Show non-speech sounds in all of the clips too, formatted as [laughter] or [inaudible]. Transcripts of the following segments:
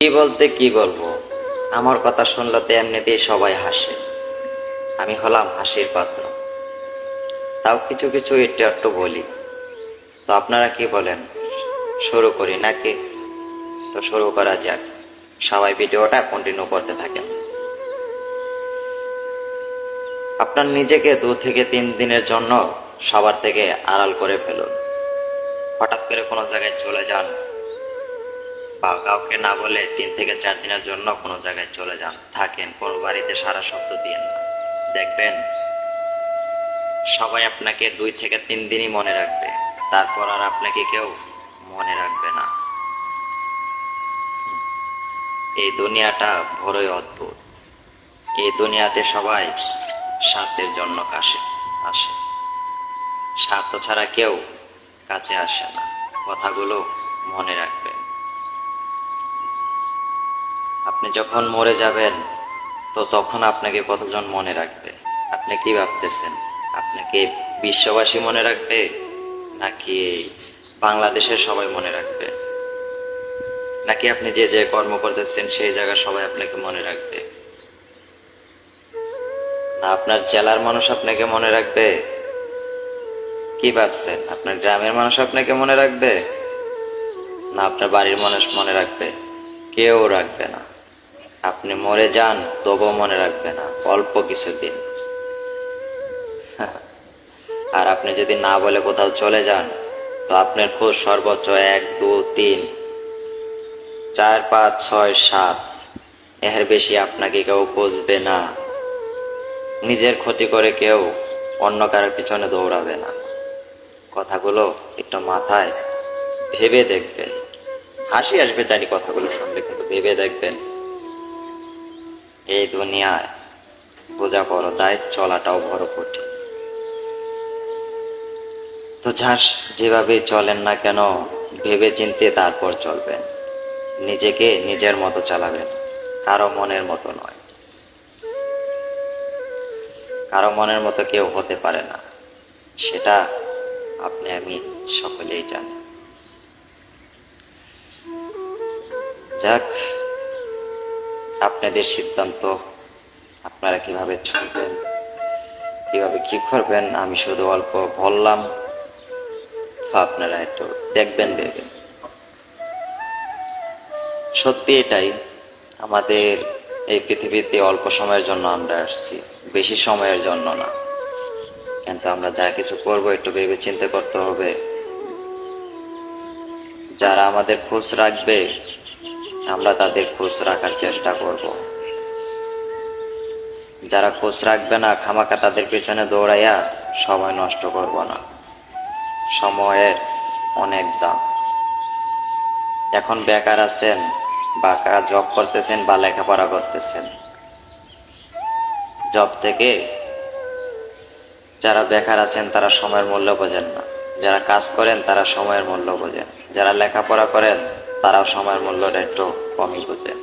কি বলতে কি বলব? আমার কথা শুনলে তো এমনিতেই সবাই হাসে। আমি হলাম হাসির পাত্র। তাও কিছু কিছু একটু একটু বলি। তো আপনারা কি বলেন? শুরু করি নাকি? তো শুরু করা যাক। সবাই ভিডিওটা কন্টিনিউ করতে থাকেন। আপনার নিজেকে দু থেকে তিন দিনের জন্য সবার থেকে আড়াল করে ফেলুন। হঠাৎ করে কোনো জায়গায় চলে যান। বা কাউকে না বলে তিন থেকে চার দিনের জন্য কোনো জায়গায় চলে যান। থাকেন কোনো বাড়িতে সারা শব্দ দিয়েন না। দেখবেন, সবাই আপনাকে দুই থেকে তিন দিনই মনে রাখবে। তারপর আর আপনাকে কেউ মনে রাখবে না। এই দুনিয়াটা বড়ই অদ্ভুত। এই দুনিয়াতে সবাই স্বার্থের জন্য কাছে আসে। স্বার্থ ছাড়া কেউ কাছে আসে না। কথাগুলো মনে রাখবেন আপনি যখন মরে যাবেন, তো তখন আপনাকে কতজন মনে রাখবে? আপনি কি ভাবতেছেন? আপনাকে বিশ্ববাসী মনে রাখবে? নাকি বাংলাদেশের সবাই মনে রাখবে? নাকি আপনি যে যে কর্ম করতেছেন, সেই জায়গা সবাই আপনাকে মনে রাখবে? না, আপনার জেলার মানুষ আপনাকে মনে রাখবে? কি ভাবছেন? আপনার গ্রামের মানুষ আপনাকে মনে রাখবে? না, আপনার বাড়ির মানুষ মনে রাখবে? কেউ রাখবে না। আপনি মরে যান, তবুও মনে রাখবে না, অল্প কিছুদিন [laughs] আর আপনি যদি না বলে কোথাও চলে যান, তো আপনার খোঁজ সর্বোচ্চ এক, দু, তিন, চার, পাঁচ, ছয়, সাত। এর বেশি আপনাকে কেউ খুঁজবে না। নিজের ক্ষতি করে কেউ অন্য কারোর পিছনে দৌড়াবে না। কথাগুলো একটু মাথায় ভেবে দেখবেন। হাসি আসবে জানি কথাগুলো শুনলে কিন্তু ভেবে দেখবেন। এই দুনিয়ায় বোঝা বড় দায় চলাটাও বড় কঠিন। তো যার যেভাবে চলেন না কেন ভেবে চিনতে তারপর চলবেন। নিজেকে নিজের মতো চালাবেন, কারও মনের মতো নয়। কারও মনের মতো কেউ হতে পারে না, সেটা আপনি আমি সকলেই জানি। যাক আপনাদের সিদ্ধান্ত, আপনারা কীভাবে চলবেন, কীভাবে কি করবেন, আমি শুধু অল্প বললাম। আপনারা একটু দেখবেন দেখবেন। সত্যি এটাই, আমাদের এই পৃথিবীতে অল্প সময়ের জন্য আমরা আসছি, বেশি সময়ের জন্য না। কিন্তু আমরা যা কিছু করব, একটু ভেবে চিন্তা করতে হবে। যারা আমাদের খোঁজ রাখবে আমরা তাদের খোঁজ রাখার চেষ্টা করব। যারা খোঁজ রাখবে না খামাকা তাদের পেছনে দৌড়াইয়া সময় নষ্ট করব না। সময়ের অনেক দাম। এখন বেকার আছেন বা জব করতেছেন বা লেখাপড়া করতেছেন। জব থেকে যারা বেকার আছেন, তারা সময়ের মূল্য বোঝেন না। যারা কাজ করেন, তারা সময়ের মূল্য বোঝেন। যারা লেখাপড়া করেন তারাও সময়ের মূল্যটা একটু কমই বোঝেন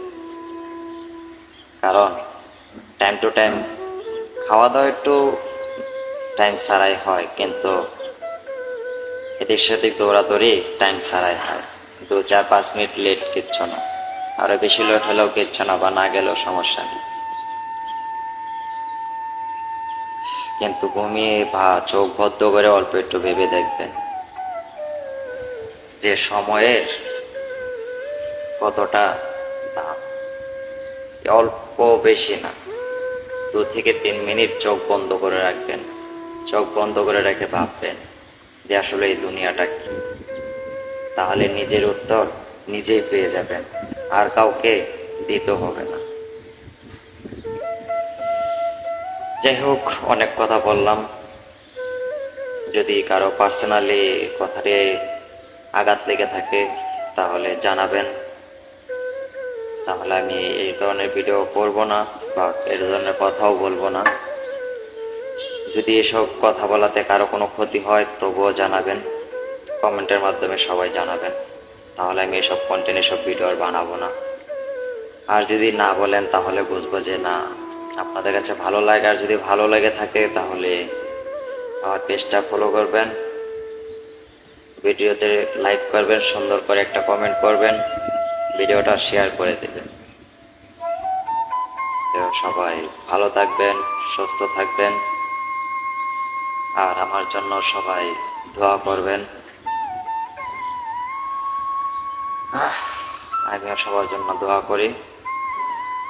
কারণ টাইম টু টাইম খাওয়া দাওয়া একটু টাইম ছাড়াই হয়, কিন্তু এদিক সেদিক দৌড়াদৌড়ি টাইম ছাড়াই হয়। দু, চার, পাঁচ মিনিট লেট কিচ্ছু না। আরও বেশি লেট হলেও কিচ্ছু না, বা না গেলেও সমস্যা নেই। কিন্তু ঘুমিয়ে বা চোখ বদ্ধ করে অল্প একটু ভেবে দেখবেন যে সময়ের কতটা দাম? অল্প বেশি না। দু থেকে তিন মিনিট চোখ বন্ধ করে রাখবেন। চোখ বন্ধ করে রেখে ভাববেন যে আসলে এই দুনিয়াটা কি। তাহলে নিজের উত্তর নিজেই পেয়ে যাবেন। আর কাউকে দিতে হবে না। যাই হোক, অনেক কথা বললাম। যদি কারও পার্সোনালি কথাতে আঘাত লেগে থাকে, তাহলে জানাবেন। তাহলে আমি এই ধরনের ভিডিও করব না বা এই ধরনের কথাও বলব না। যদি এসব কথা বলাতে কারও কোনো ক্ষতি হয়, তবুও জানাবেন। কমেন্টের মাধ্যমে সবাই জানাবেন। তাহলে আমি এসব কন্টেন্ট এসব ভিডিও আর বানাবো না। আর যদি না বলেন, তাহলে বুঝব যে না, আপনাদের কাছে ভালো লাগে আর যদি ভালো লেগে থাকে, তাহলে আমার পেজটা ফলো করবেন। ভিডিওতে লাইক করবেন, সুন্দর করে একটা কমেন্ট করবেন। ভিডিওটা শেয়ার করে দেবেন। সবাই ভালো থাকবেন, সুস্থ থাকবেন। আর আমার জন্য সবাই দোয়া করবেন। আমিও সবার জন্য দোয়া করি।